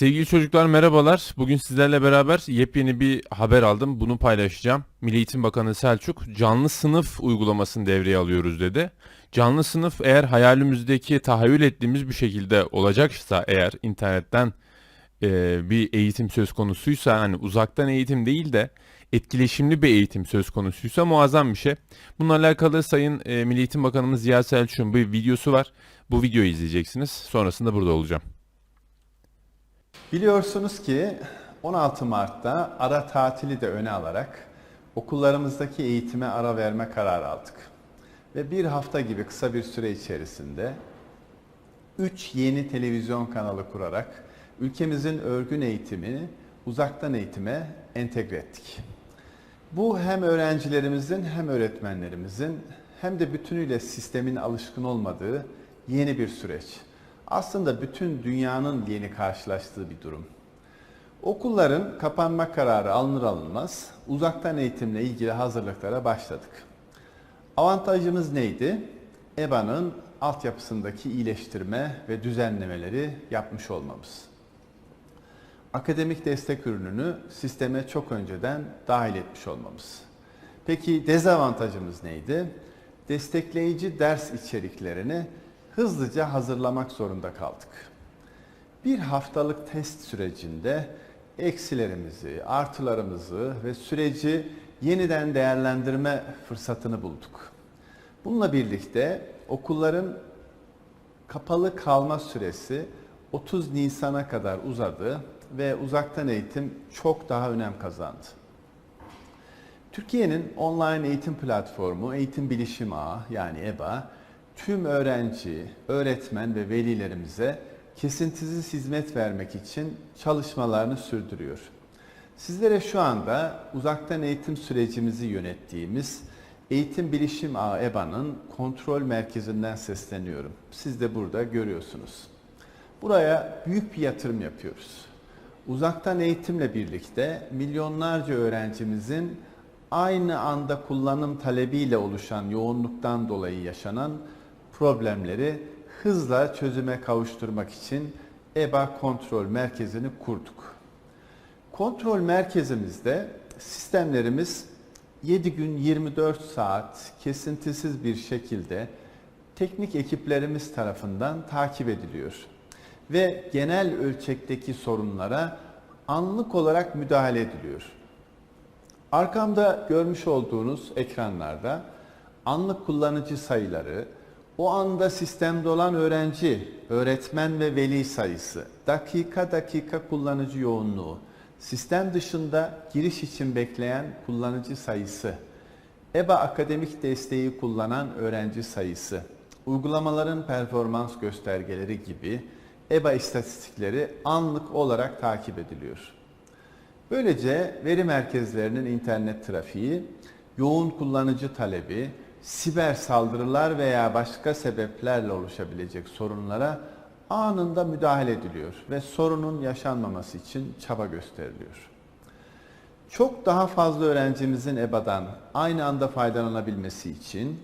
Sevgili çocuklar merhabalar. Bugün sizlerle beraber yepyeni bir haber aldım. Bunu paylaşacağım. Milli Eğitim Bakanı Selçuk canlı sınıf uygulamasını devreye alıyoruz dedi. Canlı sınıf eğer hayalimizdeki tahayyül ettiğimiz bir şekilde olacaksa eğer internetten e, bir eğitim söz konusuysa hani uzaktan eğitim değil de etkileşimli bir eğitim söz konusuysa muazzam bir şey. Bununla alakalı Sayın e, Milli Eğitim Bakanımız Ziya Selçuk'un bir videosu var. Bu videoyu izleyeceksiniz. Sonrasında burada olacağım. Biliyorsunuz ki 16 Mart'ta ara tatili de öne alarak okullarımızdaki eğitime ara verme kararı aldık. Ve bir hafta gibi kısa bir süre içerisinde 3 yeni televizyon kanalı kurarak ülkemizin örgün eğitimini uzaktan eğitime entegre ettik. Bu hem öğrencilerimizin hem öğretmenlerimizin hem de bütünüyle sistemin alışkın olmadığı yeni bir süreç. Aslında bütün dünyanın yeni karşılaştığı bir durum. Okulların kapanma kararı alınır alınmaz uzaktan eğitimle ilgili hazırlıklara başladık. Avantajımız neydi? EBA'nın altyapısındaki iyileştirme ve düzenlemeleri yapmış olmamız. Akademik destek ürününü sisteme çok önceden dahil etmiş olmamız. Peki dezavantajımız neydi? Destekleyici ders içeriklerini hızlıca hazırlamak zorunda kaldık. Bir haftalık test sürecinde eksilerimizi, artılarımızı ve süreci yeniden değerlendirme fırsatını bulduk. Bununla birlikte okulların kapalı kalma süresi 30 Nisan'a kadar uzadı ve uzaktan eğitim çok daha önem kazandı. Türkiye'nin online eğitim platformu Eğitim Bilişim Ağı yani EBA tüm öğrenci, öğretmen ve velilerimize kesintisiz hizmet vermek için çalışmalarını sürdürüyor. Sizlere şu anda uzaktan eğitim sürecimizi yönettiğimiz Eğitim Bilişim Ağı EBA'nın kontrol merkezinden sesleniyorum. Siz de burada görüyorsunuz. Buraya büyük bir yatırım yapıyoruz. Uzaktan eğitimle birlikte milyonlarca öğrencimizin aynı anda kullanım talebiyle oluşan yoğunluktan dolayı yaşanan problemleri hızla çözüme kavuşturmak için EBA kontrol merkezini kurduk. Kontrol merkezimizde sistemlerimiz 7 gün 24 saat kesintisiz bir şekilde teknik ekiplerimiz tarafından takip ediliyor ve genel ölçekteki sorunlara anlık olarak müdahale ediliyor. Arkamda görmüş olduğunuz ekranlarda anlık kullanıcı sayıları, o anda sistemde olan öğrenci, öğretmen ve veli sayısı, dakika dakika kullanıcı yoğunluğu, sistem dışında giriş için bekleyen kullanıcı sayısı, EBA akademik desteği kullanan öğrenci sayısı, uygulamaların performans göstergeleri gibi EBA istatistikleri anlık olarak takip ediliyor. Böylece veri merkezlerinin internet trafiği, yoğun kullanıcı talebi, siber saldırılar veya başka sebeplerle oluşabilecek sorunlara anında müdahale ediliyor ve sorunun yaşanmaması için çaba gösteriliyor. Çok daha fazla öğrencimizin EBA'dan aynı anda faydalanabilmesi için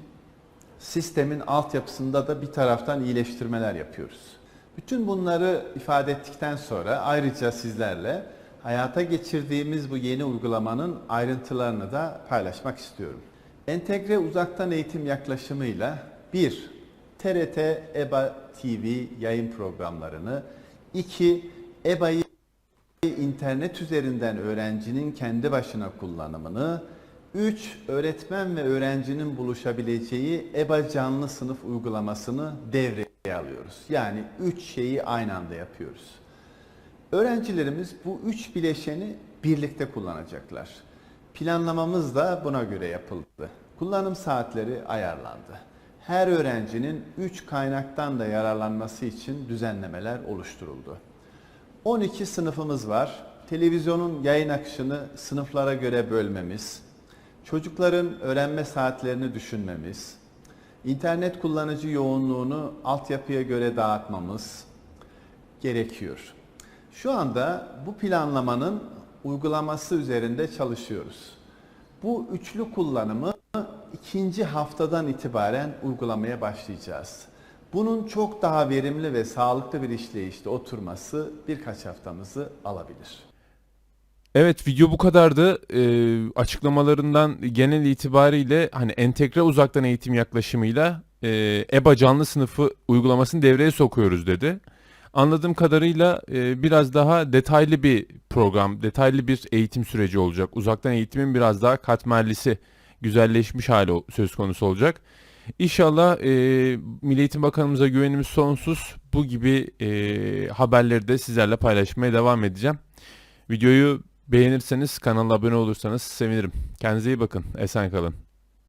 sistemin altyapısında da bir taraftan iyileştirmeler yapıyoruz. Bütün bunları ifade ettikten sonra ayrıca sizlerle hayata geçirdiğimiz bu yeni uygulamanın ayrıntılarını da paylaşmak istiyorum. Entegre uzaktan eğitim yaklaşımıyla 1. TRT EBA TV yayın programlarını 2. EBA'yı internet üzerinden öğrencinin kendi başına kullanımını 3. Öğretmen ve öğrencinin buluşabileceği EBA canlı sınıf uygulamasını devreye alıyoruz. Yani 3 şeyi aynı anda yapıyoruz. Öğrencilerimiz bu üç bileşeni birlikte kullanacaklar. Planlamamız da buna göre yapıldı. Kullanım saatleri ayarlandı. Her öğrencinin 3 kaynaktan da yararlanması için düzenlemeler oluşturuldu. 12 sınıfımız var. Televizyonun yayın akışını sınıflara göre bölmemiz, çocukların öğrenme saatlerini düşünmemiz, internet kullanıcı yoğunluğunu altyapıya göre dağıtmamız gerekiyor. Şu anda bu planlamanın uygulaması üzerinde çalışıyoruz. Bu üçlü kullanımı ikinci haftadan itibaren uygulamaya başlayacağız. Bunun çok daha verimli ve sağlıklı bir işleyişte oturması birkaç haftamızı alabilir. Evet video bu kadardı. Ee, açıklamalarından genel itibariyle hani entegre uzaktan eğitim yaklaşımıyla e, EBA canlı sınıfı uygulamasını devreye sokuyoruz dedi. Anladığım kadarıyla e, biraz daha detaylı bir program, detaylı bir eğitim süreci olacak. Uzaktan eğitimin biraz daha katmerlisi, güzelleşmiş hali söz konusu olacak. İnşallah e, Milli Eğitim Bakanımıza güvenimiz sonsuz. Bu gibi e, haberleri de sizlerle paylaşmaya devam edeceğim. Videoyu beğenirseniz, kanala abone olursanız sevinirim. Kendinize iyi bakın. Esen kalın.